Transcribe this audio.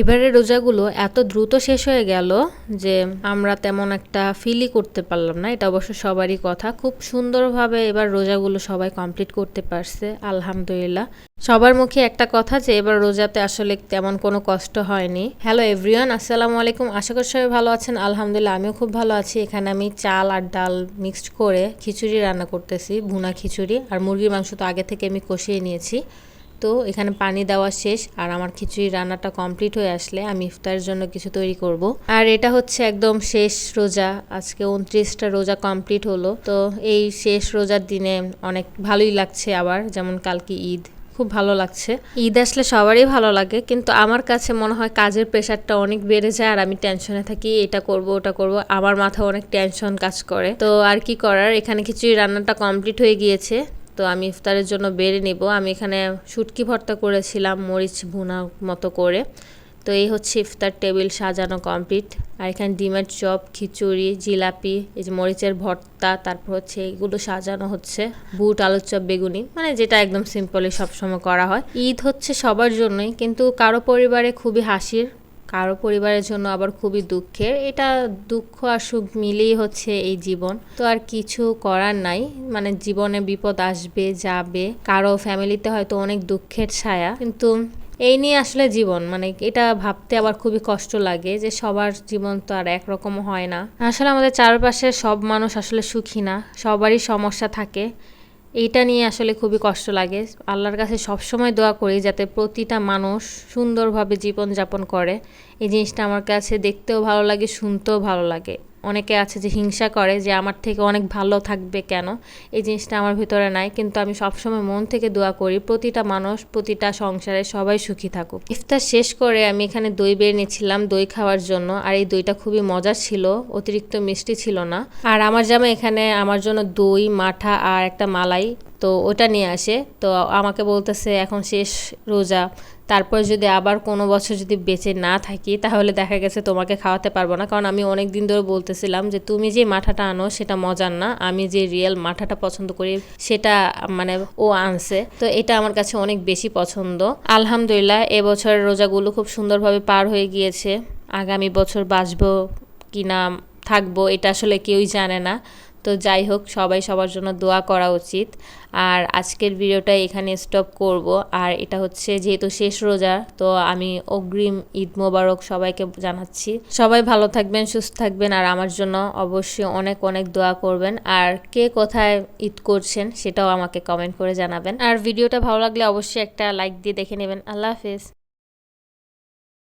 এবারে রোজাগুলো এত দ্রুত শেষ হয়ে গেল যে আমরা তেমন একটা ফিলই করতে পারলাম না। এটা অবশ্য সবারই কথা। খুব সুন্দরভাবে এবার রোজাগুলো সবাই কমপ্লিট করতে পারছে, আলহামদুলিল্লাহ। সবার মুখে একটা কথা যে, এবার রোজাতে আসলে তেমন কোনো কষ্ট হয়নি। হ্যালো এভরিওয়ান আসসালামু আলাইকুম। আশা করি সবাই ভালো আছেন। আলহামদুলিল্লাহ, আমিও খুব ভালো আছি। এখানে আমি চাল আর ডাল মিক্সড করে খিচুড়ি রান্না করতেছি, ভুনা খিচুড়ি। আর মুরগির মাংস তো আগে থেকে আমি কষিয়ে নিয়েছি। তো এখানে পানি দেওয়া শেষ, আর আমার খিচুড়ি রান্নাটা কমপ্লিট হয়ে আসলে আমি ইফতারের জন্য কিছু তৈরি করব। আর এটা হচ্ছে একদম শেষ রোজা, আজকে উনত্রিশটা রোজা কমপ্লিট হলো। তো এই শেষ রোজার দিনে অনেক ভালোই লাগছে আবার, যেমন কালকে ঈদ, খুব ভালো লাগছে। ঈদ আসলে সবারই ভালো লাগে, কিন্তু আমার কাছে মনে হয় কাজের প্রেশারটা অনেক বেড়ে যায়, আর আমি টেনশনে থাকি, এটা করব, ওটা করব, আমার মাথায় অনেক টেনশন কাজ করে। তো আর কি করার, এখানে খিচুড়ি রান্নাটা কমপ্লিট হয়ে গিয়েছে। তো আমি ইফতারের জন্য বেড়ে নেব। আমি এখানে শুটকি ভর্তা করেছিলাম, মরিচ ভুনা মতো করে। তো এই হচ্ছে ইফতার টেবিল সাজানো কমপ্লিট। আর এখানে ডিমের চপ, খিচুড়ি, জিলাপি, এই যে মরিচের ভর্তা, তারপর হচ্ছে এগুলো সাজানো হচ্ছে। বুট, আলুর চপ, বেগুনি মানে যেটা একদম সিম্পলি সবসময় করা হয়। ঈদ হচ্ছে সবার জন্যই, কিন্তু কারও পরিবারে খুবই হাসির কারও পরিবারের জন্য আবার খুবই দুঃখের। এটা দুঃখ আর সুখ মিলেই হচ্ছে এই জীবন। তো আর কিছু করার নাই। মানে জীবনে বিপদ আসবে, যাবে। কারও ফ্যামিলিতে হয়তো অনেক দুঃখের ছায়া। কিন্তু এই নিয়ে আসলে জীবন। মানে এটা ভাবতে আবার খুবই কষ্ট লাগে যে সবার জীবন তো আর একরকম হয় না। আসলে আমাদের চারপাশে সব মানুষ আসলে সুখী না। সবারই সমস্যা থাকে। এইটা নিয়ে আসলে খুবই কষ্ট লাগে। আল্লাহর কাছে সবসময় দোয়া করি যাতে প্রতিটা মানুষ সুন্দরভাবে জীবনযাপন করে। এই জিনিসটা আমার কাছে দেখতেও ভালো লাগে, শুনতেও ভালো লাগে। অনেকে আছে যে হিংসা করে যে আমার থেকে অনেক ভালো থাকবে কেন? এই জিনিসটা আমার ভিতরে নাই, কিন্তু আমি সবসময় মন থেকে দোয়া করি, প্রতিটা মানুষ, প্রতিটা সংসারে সবাই সুখী থাকুক। ইফতার শেষ করে আমি এখানে দই বের নিয়েছিলাম দই খাওয়ার জন্য, আর এই দইটা খুবই মজার ছিল, অতিরিক্ত মিষ্টি ছিল না। আর আমার জামা এখানে আমার জন্য দই, মাঠা আর একটা মালাই তো ওটা নিয়ে আসে। তো আমাকে বলতেছে, এখন শেষ রোজা। তারপর যদি আবার কোনো বছর যদি বেঁচে না থাকি, তাহলে দেখা গেছে তোমাকে খাওয়াতে পারব না। কারণ আমি অনেক দিন ধরে বলতেছিলাম যে, তুমি যে মাঠাটা আনো, সেটা মজার না। আমি যে রিয়েল মাঠাটা পছন্দ করি, সেটা মানে ও আনছে। তো এটা আমার কাছে অনেক বেশি পছন্দ। আলহামদুলিল্লাহ, এবছরের রোজাগুলো খুব সুন্দরভাবে পার হয়ে গিয়েছে। আগামী বছর বাঁচবো কি না থাকব, এটা আসলে কেউই জানে না। তো যাই হোক, সবাই সবার জন্য দোয়া করা উচিত। আর আজকের ভিডিওটা এখানে স্টপ করব। আর এটা হচ্ছে যেহেতু শেষ রোজা, তো আমি অগ্রিম ঈদ মোবারক সবাইকে জানাচ্ছি। সবাই ভালো থাকবেন, সুস্থ থাকবেন, আর আমার জন্য অবশ্যই অনেক অনেক দোয়া করবেন। আর কে কোথায় ঈদ করছেন সেটাও আমাকে কমেন্ট করে জানাবেন। আর ভিডিওটা ভালো লাগলে অবশ্যই একটা লাইক দিয়ে দেখে নেবেন। আল্লাহ হাফেজ।